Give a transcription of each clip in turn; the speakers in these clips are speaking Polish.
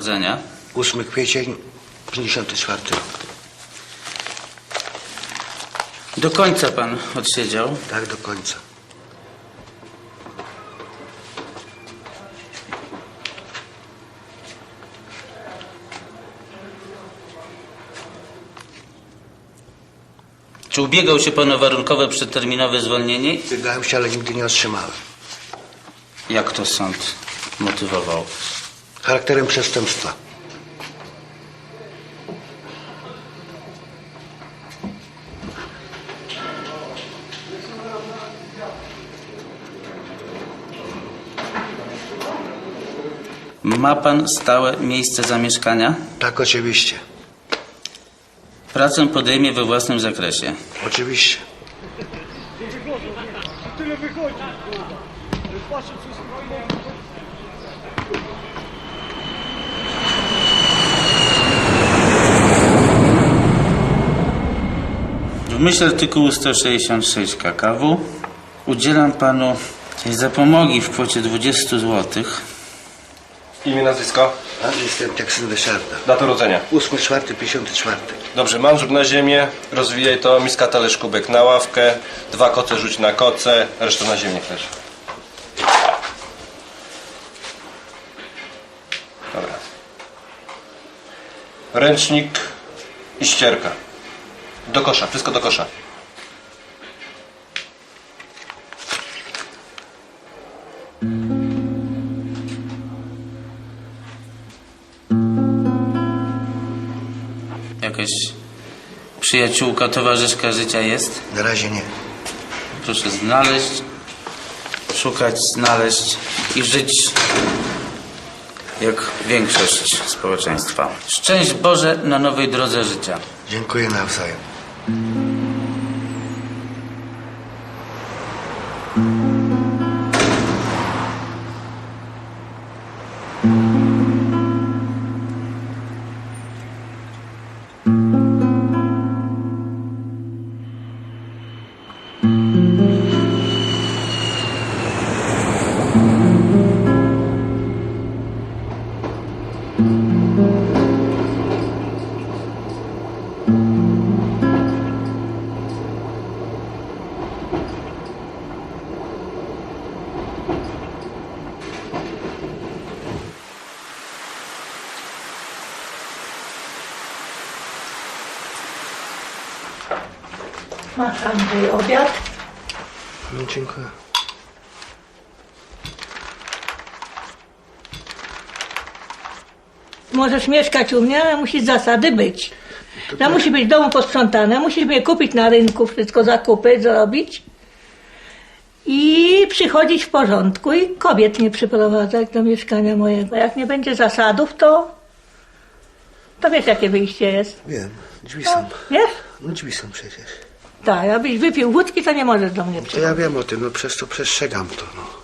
Urodzenia. 8 kwiecień, 54 rok. Do końca pan odsiedział. Tak do końca. Czy ubiegał się pan o warunkowe przedterminowe zwolnienie? Biegałem się, ale nigdy nie otrzymałem. Jak to sąd motywował? Charakterem przestępstwa. Ma pan stałe miejsce zamieszkania? Tak, oczywiście. Pracę podejmie we własnym zakresie. Oczywiście. Tyle wychodzi. Patrzę przez W myśl artykułu 166 KKW udzielam panu tej zapomogi w kwocie 20 zł. Imię, nazwisko, Andrzej Stępiak, syn Ryszarda. data urodzenia. 8 czwarty, 54. Dobrze, manżur na ziemię, rozwijaj to, miska, talerz, kubek na ławkę, dwa koce rzuć na koce, resztę na ziemię też. Dobra. Ręcznik i ścierka. Do kosza, wszystko do kosza. Jakaś przyjaciółka, towarzyszka życia jest? Na razie nie. Proszę znaleźć, szukać, znaleźć i żyć jak większość społeczeństwa. Szczęść Boże na nowej drodze życia. Dziękuję nawzajem. Andrzej obiad? No, dziękuję. Możesz mieszkać u mnie, ale musisz zasady być. To musi być w domu posprzątane, musisz mnie kupić na rynku, wszystko zakupy zrobić i przychodzić w porządku i kobiet nie przyprowadzać do mieszkania mojego. Jak nie będzie zasadów, to, to wiesz jakie wyjście jest. Wiem, drzwi No, są. wiesz? No drzwi są przecież. Tak, jakbyś wypił wódki, to nie możesz do mnie To przyjść. ja wiem o tym, no przez to przestrzegam to, no.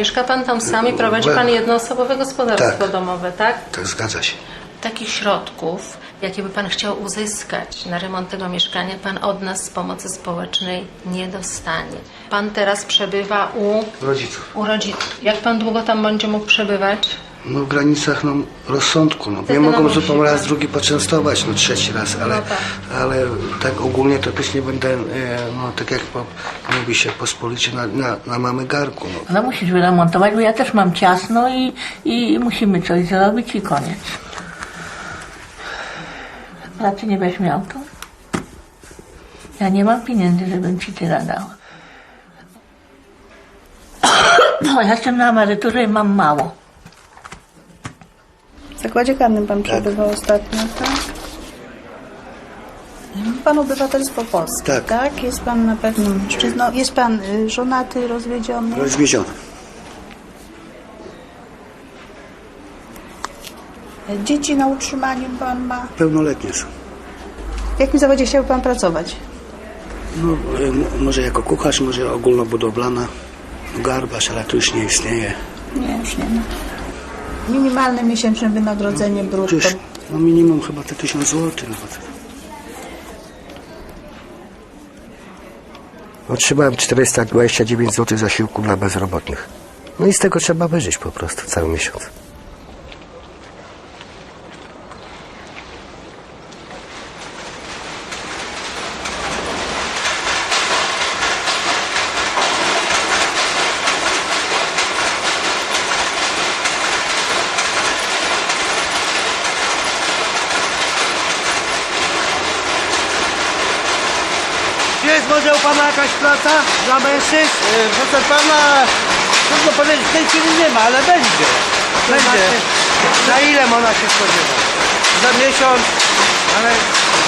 Mieszka pan tam sam i prowadzi pan jednoosobowe gospodarstwo Tak. domowe, tak? Tak, zgadza się. Takich środków, jakie by pan chciał uzyskać na remont tego mieszkania, pan od nas z pomocy społecznej nie dostanie. Pan teraz przebywa u, Rodziców. u rodziców. Jak pan długo tam będzie mógł przebywać? No w granicach no, rozsądku. No. Nie mogą zupą raz, drugi poczęstować, no trzeci raz, ale, No tak. ale tak ogólnie to też nie będę, e, no tak jak po, mówi się pospolicie, na, na, na mamy garku. No. No musisz wyremontować, bo ja też mam ciasno i, i musimy coś zrobić i koniec. Pracy nie będziesz miał to? Ja nie mam pieniędzy, żebym ci tyle dała. No, ja jestem na emeryturze i mam mało. W zakładzie karnym pan przebywał ostatnio, tak? Pan obywatelstwo polskie, Tak. Jest pan na pewno mężczyzną. Jest pan y, żonaty, rozwiedziony? Rozwieziony. Dzieci na utrzymaniu pan ma? Pełnoletnie są. W jakim zawodzie chciałby pan pracować? No, e, m- może jako kucharz, może ogólnobudowlana, garbarz, ale to już nie istnieje. Nie, już nie ma. Minimalne miesięczne wynagrodzenie brutto. No minimum chyba te 1000 zł. To- Otrzymałem 429 zł zasiłku dla bezrobotnych. No i z tego trzeba wyżyć po prostu cały miesiąc. Jest może u pana praca dla mężczyzn? Proszę pana, trudno powiedzieć, w tej chwili nie ma, ale będzie. Będzie. Na ile ona się spodziewa? Za miesiąc, ale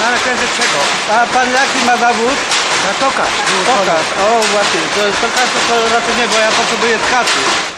na razie czego? A pan jaki ma zawód? Na tokarz. Tokarz, o właśnie, to tokarz to raczej nie, bo ja potrzebuję tkaczy.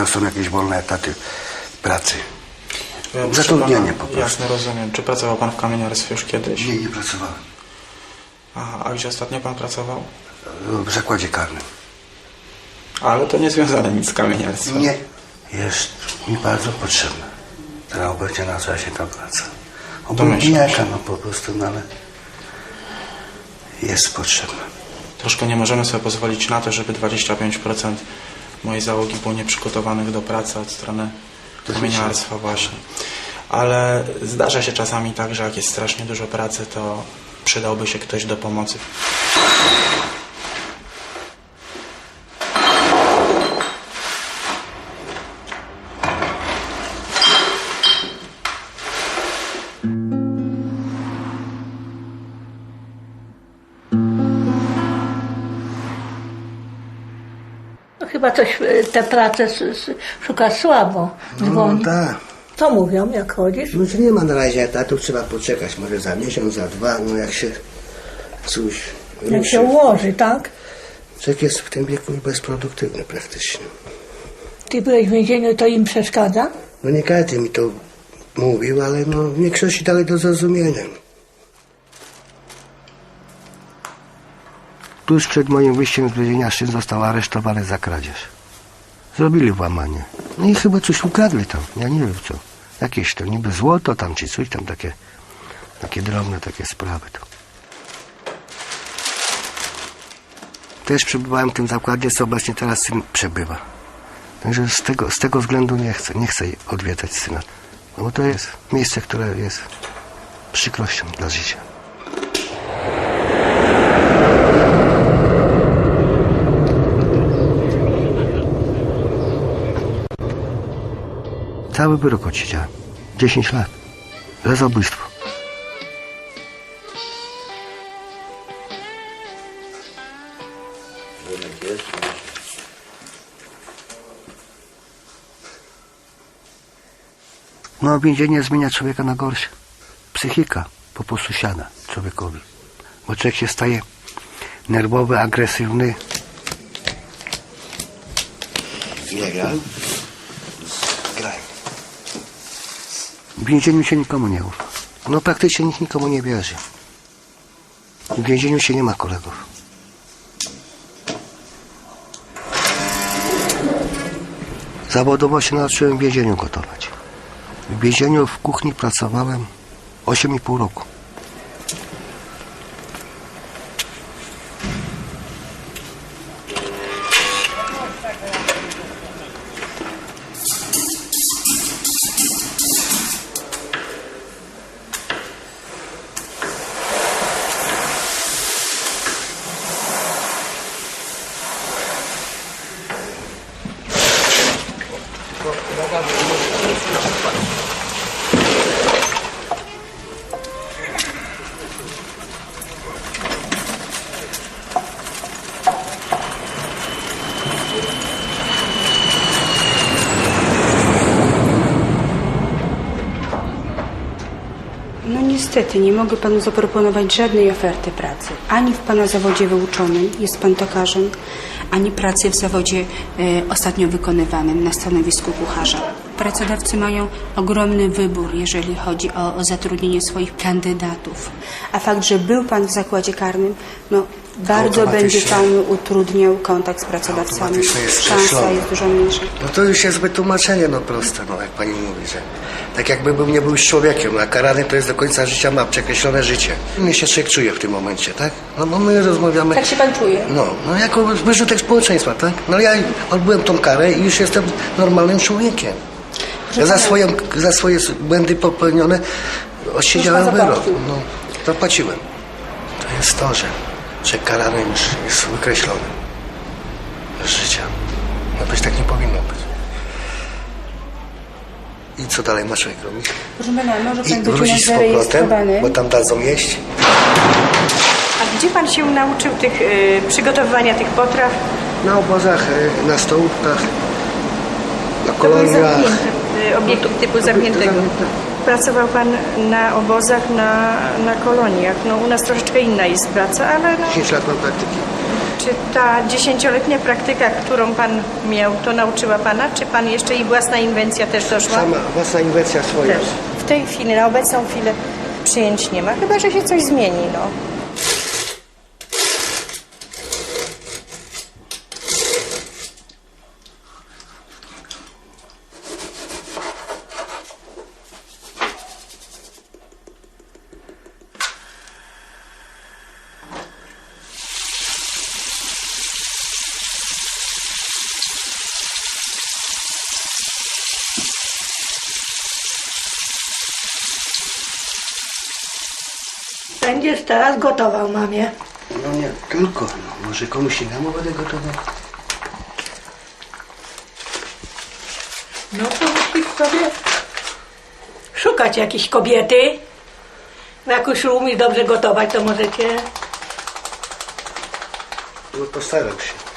Pana są jakieś wolne etaty pracy? Proszę Zatrudnienie pana, po prostu. Jasne, rozumiem. Czy pracował pan w kamieniarstwie już kiedyś? Nie, nie pracowałem. Aha, a gdzie ostatnio pan pracował? W zakładzie karnym. Ale to nie związane nic z kamieniarstwem. Nie. Jest mi bardzo potrzebne. Teraz będzie na czasie ta praca. Się. jaka, no po prostu, no ale jest potrzebna. Troszkę nie możemy sobie pozwolić na to, żeby 25% mojej załogi było nieprzygotowanych do pracy od strony kamieniarstwa właśnie. Ale zdarza się czasami tak, że jak jest strasznie dużo pracy, to przydałby się ktoś do pomocy. Chyba coś, e, te prace szuka słabo. Dzwoni. tak. Co mówią, jak chodzisz? No, że nie ma na razie etatów, trzeba poczekać, może za miesiąc, za dwa, no jak się coś Jak ruszy. się ułoży, tak? Człowiek jest w tym wieku już bezproduktywny praktycznie. Ty byłeś w więzieniu, to im przeszkadza? No nie każdy mi to mówił, ale no w większości dalej do zrozumienia. Tuż przed moim wyjściem z więzienia syn został aresztowany za kradzież. Zrobili włamanie. No i chyba coś ukradli tam, ja nie wiem co. Jakieś to niby złoto tam czy coś tam takie, takie drobne takie sprawy to. Też przebywałem w tym zakładzie, co obecnie teraz syn przebywa. Także z tego, z tego względu nie chcę, nie chcę odwiedzać syna. No bo to jest miejsce, które jest przykrością dla życia. Cały wyrok odsiedziałem. 10 lat. Za zabójstwo. No, więzienie zmienia człowieka na gorsze. Psychika po prostu siada człowiekowi. Bo człowiek się staje nerwowy, agresywny. Nie gra? Graj. W więzieniu się nikomu nie ufa. No praktycznie nikt nikomu nie wierzy. W więzieniu się nie ma kolegów. Zawodowo się nauczyłem w więzieniu gotować. W więzieniu w kuchni pracowałem 8,5 roku. No niestety, nie mogę panu zaproponować żadnej oferty pracy. Ani w pana zawodzie wyuczonym, jest pan tokarzem, ani pracy w zawodzie e, ostatnio wykonywanym na stanowisku kucharza. Pracodawcy mają ogromny wybór, jeżeli chodzi o, o zatrudnienie swoich kandydatów. A fakt, że był pan w zakładzie karnym, no bardzo będzie Automatycznie. panu utrudniał kontakt z pracodawcami. Automatycznie jest Szansa jest dużo mniejsza. No to już jest wytłumaczenie, no proste, no jak pani mówi, że tak jakby był, nie był już człowiekiem, a karany to jest do końca życia ma przekreślone życie. Mnie się człowiek czuje w tym momencie, tak? No bo my rozmawiamy... Tak się pan czuje? No, no jako wyrzutek społeczeństwa, tak? No ja odbyłem tą karę i już jestem normalnym człowiekiem. Ja za, swoją, za swoje błędy popełnione odsiedziałem Już pan wyrok. zapłacił. No, zapłaciłem. To jest to, że, że karany już jest wykreślony z życia. No być tak nie powinno być. I co dalej ma człowiek robić? Proszę pana, może I pan być u nas wrócić z powrotem, zarejestrowany. bo tam dadzą jeść. A gdzie pan się nauczył tych, y, przygotowywania tych potraw? Na obozach, y, na stołówkach, na To były koloniach. zamknięte y, obiekty typu zamkniętego. Pracował pan na obozach, na, na koloniach. No, u nas troszeczkę inna jest praca, ale no, 10 lat mam praktyki. czy ta dziesięcioletnia praktyka, którą pan miał, to nauczyła pana? Czy pan jeszcze i własna inwencja też doszła? Sama własna inwencja swoja. Też. W tej chwili, na obecną chwilę przyjęć nie ma, chyba że się coś zmieni. No. Będziesz teraz gotował mamie. No nie tylko, no, może komuś innemu będę gotował. No to musisz sobie szukać jakiejś kobiety. Jak już umiesz dobrze gotować, to możecie... No postaram się.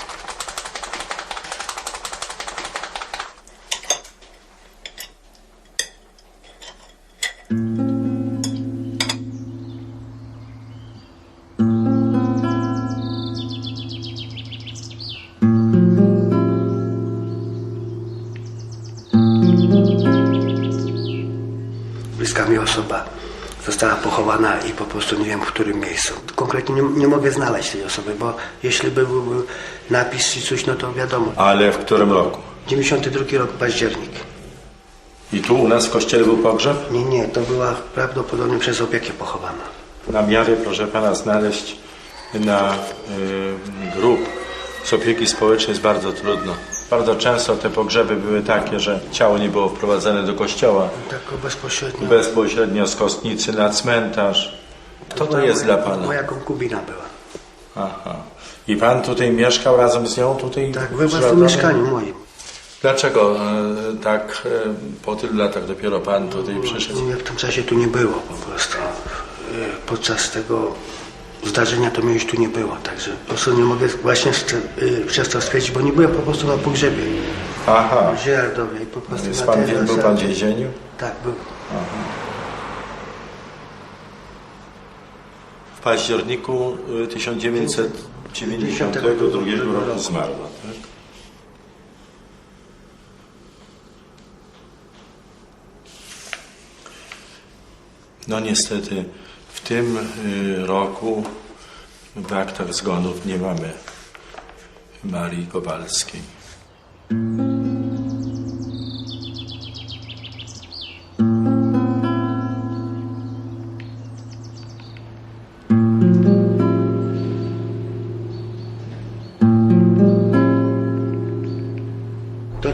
Została pochowana i po prostu nie wiem w którym miejscu. Konkretnie nie, nie mogę znaleźć tej osoby, bo jeśli by był był napis czy coś, no to wiadomo. Ale w którym roku? 92 rok październik. I tu u nas w kościele był pogrzeb? Nie, nie, to była prawdopodobnie przez opiekę pochowana. Na miarę, proszę pana, znaleźć na y, grób z opieki społecznej jest bardzo trudno. Bardzo często te pogrzeby były takie, że ciało nie było wprowadzane do kościoła. Tak bezpośrednio. Bezpośrednio z kostnicy na cmentarz. To to jest dla pana. Moja konkubina była. Aha. I pan tutaj mieszkał razem z nią tutaj? Tak, w we własnym mieszkaniu moim. Dlaczego e, tak e, po tylu latach dopiero pan tutaj przyszedł? Mnie w tym czasie tu nie było po prostu. Y, Podczas tego zdarzenia to mnie już tu nie było, także po prostu nie mogę właśnie y, przez to stwierdzić, bo nie byłem po prostu na pogrzebie. Aha. w Żyrardowie i po prostu Jest pan, tej był pan w więzieniu? Tak, był. W październiku y, 1992 roku zmarła. Tak? No niestety w tym y, roku w aktach zgonów nie mamy Marii Kowalskiej.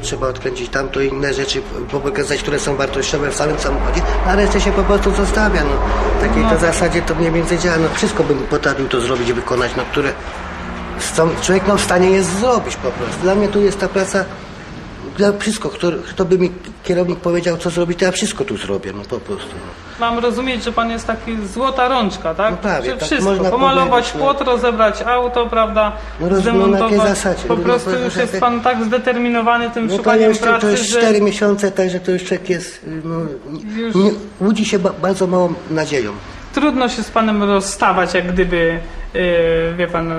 Trzeba odkręcić tamto inne rzeczy, po- pokazać, które są wartościowe w samym samochodzie, a resztę się po prostu zostawia. No. W takiej to zasadzie to mniej więcej działa. No, wszystko bym potrafił to zrobić, wykonać, no, które są, człowiek no, w stanie jest zrobić po prostu. Dla mnie tu jest ta praca, dla wszystko, kto, kto by mi kierownik powiedział, co zrobić, to ja wszystko tu zrobię, no po prostu. No. Mam rozumieć, że pan jest taki złota rączka, tak? No prawie, że tak wszystko, można pomalować powiedzieć, no. płot, rozebrać auto, prawda? No rozumiem, na jakiej zasadzie? Po No, prostu już jest pan tak zdeterminowany tym No to szukaniem jeszcze pracy, to jest że 4 miesiące, także to już człowiek jest, no, Już- nie, łudzi się ba, bardzo małą nadzieją. trudno się z panem rozstawać, jak gdyby, yy, wie pan,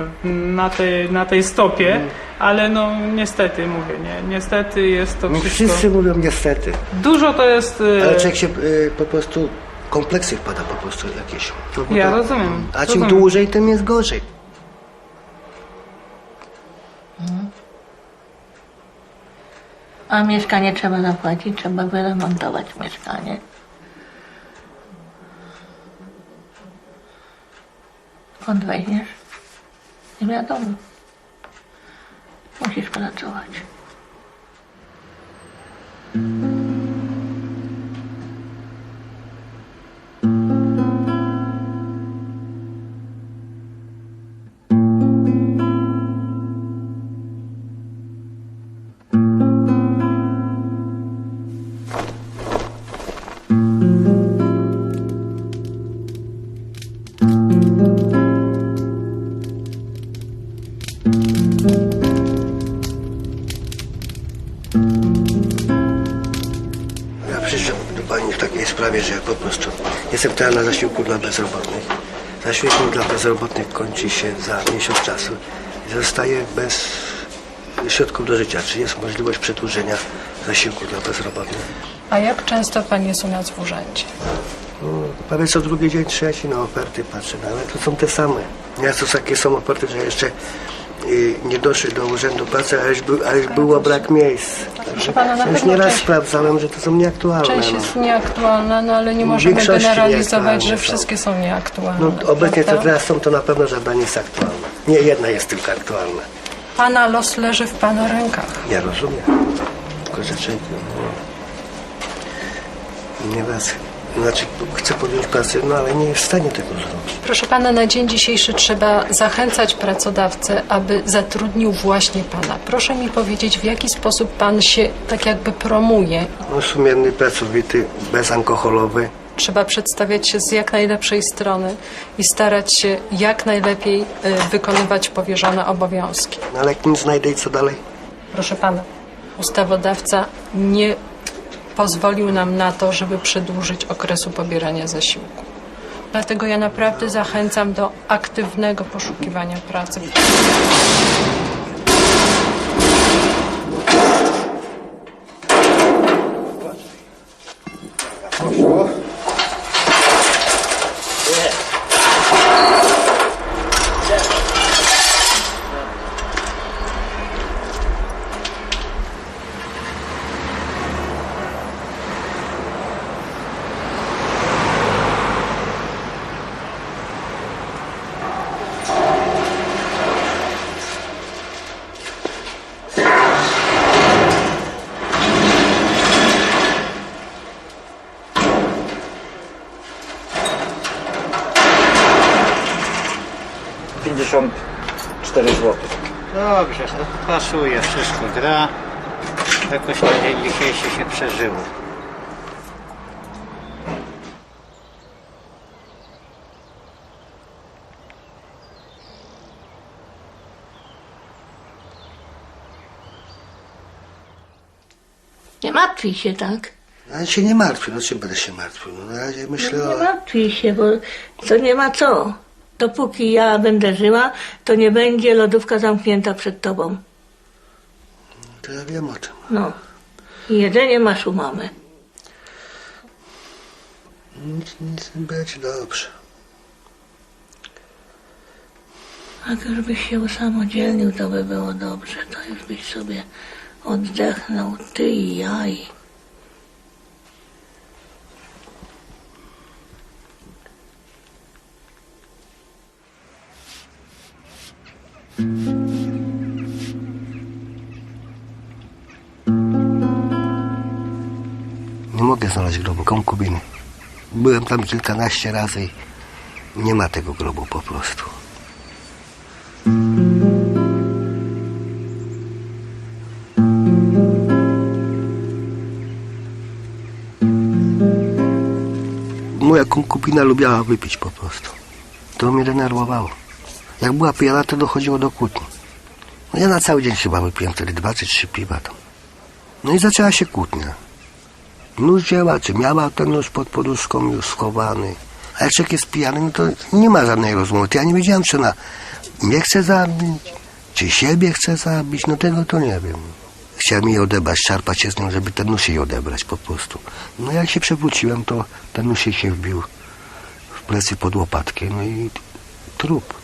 na tej, na tej stopie, Mm. Ale no niestety, mówię, nie, niestety jest to No, wszystko... wszyscy mówią niestety, Dużo to jest... yy, ale człowiek się y, po prostu, kompleksy wpada po prostu jakieś. No, Ja to- rozumiem, A czym rozumiem. dłużej, tym jest gorzej. A mieszkanie trzeba zapłacić, trzeba wyremontować mieszkanie. Skąd weźmiesz? Nie wiadomo. Musisz pracować. Ja po prostu jestem teraz na zasiłku dla bezrobotnych. Zasiłek dla bezrobotnych kończy się za miesiąc czasu i zostaję bez środków do życia. Czy jest możliwość przedłużenia zasiłku dla bezrobotnych? A jak często pan jest u nas w urzędzie? No, prawie co drugi dzień, trzeci na oferty patrzę, no, ale to są te same. Nieraz to takie są oferty, że jeszcze nie doszły do urzędu pracy, a już, był, a już było brak miejsc. Także pana, już nieraz część- sprawdzałem, że to są nieaktualne. Część no. jest nieaktualna, no ale nie możemy generalizować, nieaktualne że wszystkie są nieaktualne. No, obecnie to prawda? teraz są, to na pewno żadna nie jest aktualna. Nie, jedna jest tylko aktualna. Pana los leży w pana rękach. Ja rozumiem. Tylko że no, nie was, znaczy chce podjąć pracę, no ale nie jest w stanie tego zrobić. Proszę pana, na dzień dzisiejszy trzeba zachęcać pracodawcę, aby zatrudnił właśnie pana. Proszę mi powiedzieć, w jaki sposób pan się tak jakby promuje. No, sumienny, pracowity, bezalkoholowy. Trzeba przedstawiać się z jak najlepszej strony i starać się jak najlepiej y, wykonywać powierzone obowiązki. No, ale jak nie znajdę i co dalej? Proszę pana, ustawodawca nie pozwolił nam na to, żeby przedłużyć okresu pobierania zasiłku. Dlatego ja naprawdę zachęcam do aktywnego poszukiwania pracy. Dobrze, to pasuje, wszystko gra. Jakoś na dzień dzisiejszy się przeżyło. Nie martwi się, tak? Ja się nie martwię, no czym będę się martwił? No, na razie myślę Nie o... martwi się, bo to nie ma co. Dopóki ja będę żyła, to nie będzie lodówka zamknięta przed tobą. To ja wiem o tym. No. I jedzenie masz u mamy. Nic, nic nie będzie dobrze. Jak już byś się usamodzielnił, to by było dobrze. To już byś sobie oddechnął, ty i ja i... znaleźć grobu konkubiny. Byłem tam kilkanaście razy i nie ma tego grobu po prostu. Moja konkubina lubiała wypić po prostu. To mnie denerwowało. Jak była pijana, to dochodziło do kłótni. No ja na cały dzień chyba wypiłem wtedy dwa czy trzy piwa tam. No i zaczęła się kłótnia. Nóż wzięła, czy miała ten nóż pod poduszką już schowany. A jak człowiek jest pijany, no to nie ma żadnej rozmowy. Ja nie wiedziałem, czy ona mnie chce zabić, czy siebie chce zabić, no tego to nie wiem. Chciałem jej odebrać, szarpać się z nią, żeby ten nóż jej odebrać po prostu. No jak się przewróciłem, to ten nóż się wbił w plecy pod łopatkę, no i trup.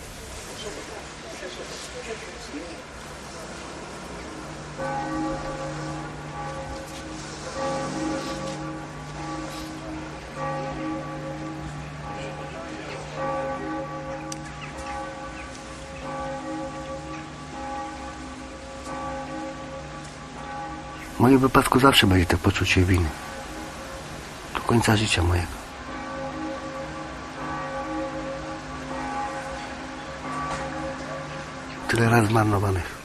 W moim wypadku zawsze będzie to poczucie winy. Do końca życia mojego. Tyle raz zmarnowanych.